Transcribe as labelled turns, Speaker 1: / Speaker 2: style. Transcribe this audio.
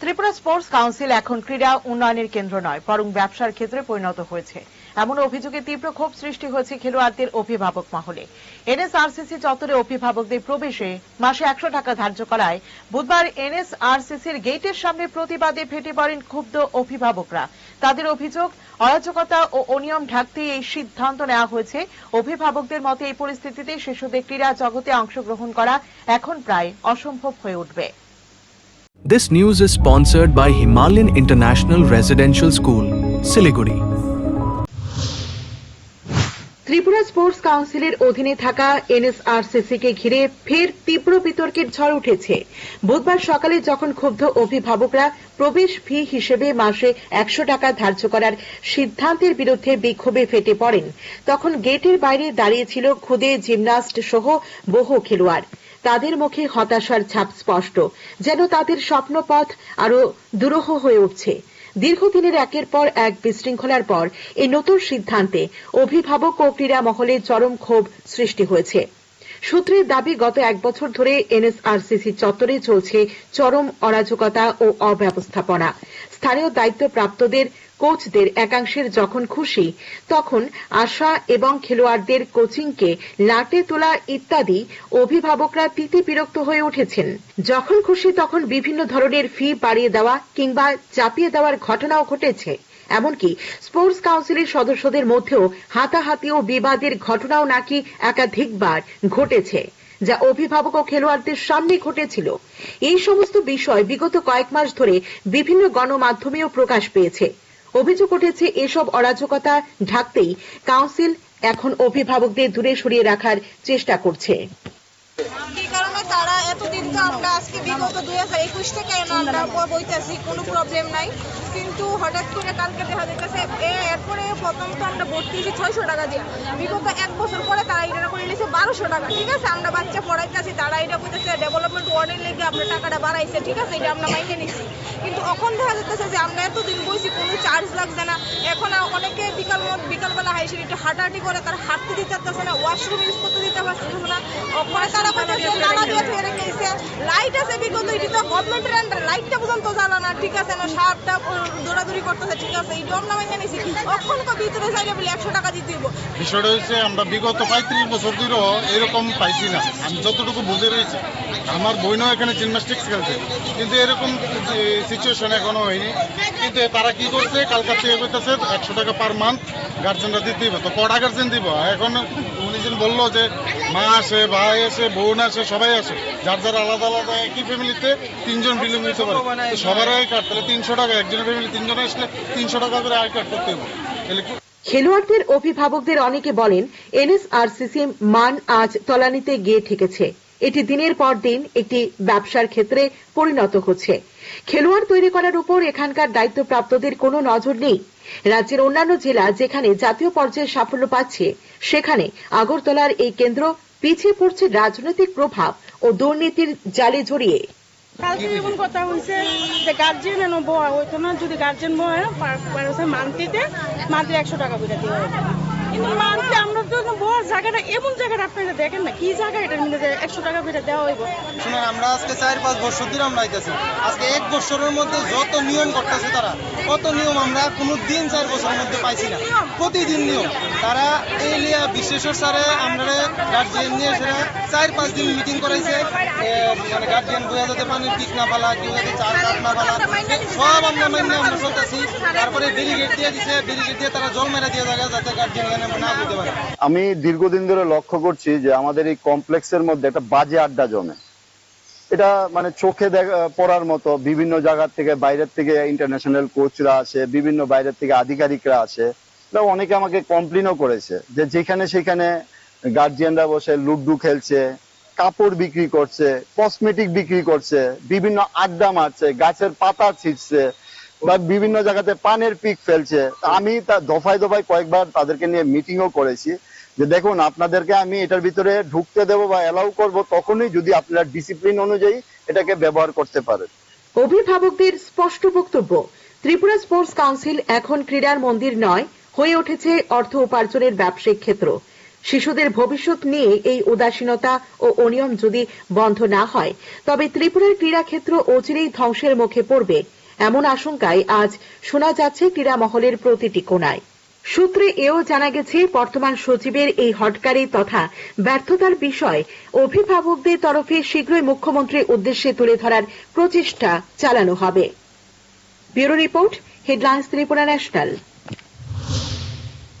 Speaker 1: Tripura sports council এখন ক্রীড়া উন্নয়নের কেন্দ্র নয়, বরং ব্যবসার ক্ষেত্রে পরিণত হয়েছে। এমন অভিযোগে তীব্র ক্ষোভ সৃষ্টি হয়েছে খেলোয়াড়দের অভিভাবক মহলে। এনএসআরসিসি চত্বরে অভিভাবকদের প্রবেশে মাসে একশো টাকা ধার্য করায়। বুধবার এনএসআরসিসির গেটের সামনে প্রতিবাদে ফেটে পড়েন ক্ষুব্ধ অভিভাবকরা। তাদের অভিযোগ, অরাজকতা ও অনিয়ম ঢাকতে এই সিদ্ধান্ত নেওয়া হয়েছে। অভিভাবকদের মতে এই পরিস্থিতিতে শিশুদের ক্রীড়া জগতে অংশগ্রহণ করা এখন প্রায় অসম্ভব হয়ে উঠবে।
Speaker 2: This news is sponsored by Himalayan International Residential School, Siliguri.
Speaker 1: Tripura sports কাউন্সিলের অধীনে থাকা এনএসআরসিসি কে ঘিরে ফের তীব্র বিতর্কের ঝড় উঠেছে বুধবার সকালে যখন ক্ষুব্ধ অভিভাবকরা প্রবেশ ফি হিসেবে মাসে একশো টাকা ধার্য করার সিদ্ধান্তের বিরুদ্ধে বিক্ষোভে ফেটে পড়েন তখন গেটের বাইরে দাঁড়িয়েছিল খুদে জিমনাস্ট সহ বহু খেলোয়াড় তাদের মুখে হতাশার ছাপ স্পষ্ট, যেন তাদের স্বপ্নপথ আরও দুরূহ হয়ে উঠছে। দীর্ঘদিনের একের পর এক বিশৃঙ্খলার পর এই নতুন সিদ্ধান্তে অভিভাবক ও ক্রীড়া মহলে চরম ক্ষোভ সৃষ্টি হয়েছে। সূত্রের দাবি, গত এক বছর ধরে এনএসআরসিসি চত্বরে চলছে চরম অরাজকতা ও অব্যবস্থাপনা। স্থানীয় দায়িত্বপ্রাপ্তদের কোচদের একাংশের যখন খুশি, তখন আশা এবং খেলোয়াড়দের কোচিংকে লাটে তোলা ইত্যাদি অভিভাবকরা তিতি বিরক্ত হয়ে উঠেছেন। যখন খুশি, তখন বিভিন্ন ধরনের ফি বাড়িয়ে দেওয়া কিংবা চাপিয়ে দেওয়ার ঘটনাও ঘটেছে। এমনকি স্পোর্টস কাউন্সিলের সদস্যদের মধ্যেও হাতাহাতি ও বিবাদের ঘটনাও নাকি একাধিকবার ঘটেছে, যা অভিভাবক ও খেলোয়াড়দের সামনে ঘটেছিল। এই সমস্ত বিষয় বিগত কয়েক মাস ধরে বিভিন্ন গণমাধ্যমেও প্রকাশ পেয়েছে। অভিযোগ উঠেছে এসব অরাজকতা ঢাকতেই কাউন্সিল এখন অভিভাবকদের দূরে সরিয়ে রাখার চেষ্টা করছে।
Speaker 3: তারা এতদিন তো আমরা আজকে বিগত দুই হাজার একুশ থেকে আমরা বইতেছি, কোনো প্রবলেম নাই। কিন্তু হঠাৎ করে কালকে দেখা যাইতেছে এরপরে প্রথম তো আমরা ভর্তি হয়েছি ছয়শো টাকা দিয়ে। বিগত এক বছর পরে তারা এটা করে নিয়েছে বারোশো টাকা। ঠিক আছে, আমরা বাচ্চা পড়াইতেছি, তারা এটা বলতেছে ডেভেলপমেন্ট ওয়ার্ডের লেগে আমরা টাকাটা বাড়াইছে। ঠিক আছে, এটা আমরা মাইনে নিচ্ছি কিন্তু এখন দেখা যাচ্ছে যে আমরা এতদিন বইছি, কোনো চার্জ লাগছে না। এখন অনেকে বিকাল হাইসে একটু হাঁটাহাঁটি করে, তারা হাঁটতে দিতে পারতেছে না ওয়াশরুম ইউজ করতে দিতে পারতেছে না ওপরে তারা তালা দিয়ে ফেলে রেখেছে লাইট আছে বিগত এটি তো গভর্নমেন্টের আন্ডার লাইটটা পর্যন্ত ঠিক আছে না সাপটা দৌড়াদৌড়ি করতেছে, ঠিক আছে, এই ডর নামে জানিছি অখন তো ভিতরে যাইলে বলে একশো টাকা দিতে দিব
Speaker 4: বিষয়টা হচ্ছে, আমরা বিগত পঁয়ত্রিশ বছর ধরেও এরকম পাইছি না। আমি যতটুকু বুঝে রয়েছি, আমার বোনও এখানে জিমনাস্টিক্স খেলছে। কিন্তু এরকম সিচুয়েশন এখনও হয়নি। কিন্তু তারা কি করছে, কালকার থেকে করতেছে একশো টাকা পার মান্থ গার্জেনরা দিতে দিব তো কটা গার্জেন দিব? এখন উনি বলল যে মা আছে, ভাই আছে, বোন আছে, সবাই আছে। যার যার আলাদা আলাদা একই ফ্যামিলিতে তিনজন বিলিং নিতে পারে। সবার আয় কার্ড, তাহলে তিনশো টাকা, একজনের ফ্যামিলি তিনজন আসলে তিনশো টাকা করে আয় কার্ড করতে হবে।
Speaker 1: খেলোয়াড়দের অভিভাবকদের অনেকে বলেন এনএসআরসিসি মান আজ তলানিতে গিয়ে ঠেকেছে। এটি দিনের পর দিন একটি ব্যবসার ক্ষেত্রে পরিণত হচ্ছে। খেলোয়াড় তৈরি করার উপর এখানকার দায়িত্বপ্রাপ্তদের কোনো নজর নেই। রাজ্যের অন্যান্য জেলা যেখানে জাতীয় পর্যায়ে সাফল্য পাচ্ছে, সেখানে আগরতলার এই কেন্দ্র পিছিয়ে পড়ছে রাজনৈতিক প্রভাব ও দুর্নীতির জালে জড়িয়ে।
Speaker 5: কালকে এমন কথা হয়েছে যে গার্জেন এনে বয় ওইতো না যদি গার্জেন বয় মান্থলিতে মান্থলি একশো টাকা করে দিতে কিন্তু মান্থলি জায়গাটা এমন জায়গাটা আপনারা দেখেন না? কি জায়গা এটার মধ্যে একশো টাকা করে দেওয়া হইব।
Speaker 6: শুনুন আমরা আজকে চার পাঁচ বছর ধরে আমরা আইতেছি। আজকে এক বছরের মধ্যে যত নিয়ম করতেছে তারা কত নিয়ম আমরা কোনো দিন চার বছরের মধ্যে পাইছি না। প্রতিদিন নিয়ম। তারা এই লিয়া বিশ্বেশ্বর স্যারে আমরা গার্জিয়ান নিয়ে সেরা চার পাঁচ দিন মিটিং করাইছে। মানে গার্জিয়ান বইয়া যাতে পানির পিক না পালা কেউ যাতে চার কাপ না পালা সব আমরা মান্য আমরা চলতেছি। তারপরে দিয়ে দিছে। দিয়ে তারা জল মেরা দিয়ে জায়গা যাতে গার্জিয়ান এখানে না পারে।
Speaker 7: আমি দীর্ঘদিন ধরে লক্ষ্য করছি যে আমাদের এই কমপ্লেক্সের মধ্যে একটা বাজে আড্ডা জমে। এটা মানে চোখে পড়ার মতো বিভিন্ন জায়গার থেকে, বাইরের থেকে ইন্টারন্যাশনাল কোচরা আসে, বিভিন্ন বাইরের থেকে আধিকারিকরা আসে। অনেকে আমাকে কমপ্লেনও করেছে যে যেখানে সেখানে গার্জিয়ানরা বসে লুডু খেলছে, কাপড় বিক্রি করছে কসমেটিক বিক্রি করছে, বিভিন্ন আড্ডা মারছে, গাছের পাতা ছিটছে বা বিভিন্ন জায়গাতে পানের পিক ফেলছে। আমি তা দফায় দফায় কয়েকবার তাদেরকে নিয়ে মিটিংও করেছি। যে দেখুন, আপনাদেরকে আমি এটার ভিতরে ঢুকতে দেবো বা অ্যালাউ করব তখনই যদি আপনারা ডিসিপ্লিন অনুযায়ী এটাকে ব্যবহার করতে পারেন।
Speaker 1: অভিভাবকদের স্পষ্ট বক্তব্য, ত্রিপুরা স্পোর্টস কাউন্সিল এখন ক্রীড়ার মন্দির নয়, হয়ে উঠেছে অর্থ উপার্জনের ব্যবসায়িক ক্ষেত্র। শিশুদের ভবিষ্যৎ নিয়ে এই উদাসীনতা ও অনিয়ম যদি বন্ধ না হয়, তবে ত্রিপুরার ক্রীড়াক্ষেত্র অচিরেই ধ্বংসের মুখে পড়বে, এমন আশঙ্কায় আজ শোনা যাচ্ছে ক্রীড়া মহলের প্রতিটি কোনায় সূত্রে এও জানা গেছে, বর্তমান সচিবের এই হটকারি তথা ব্যর্থতার বিষয় অভিভাবকদের তরফে শীঘ্রই মুখ্যমন্ত্রীর উদ্দেশ্যে তুলে ধরার প্রচেষ্টা চালানো হবে। Bureau report, headlines Tripura national.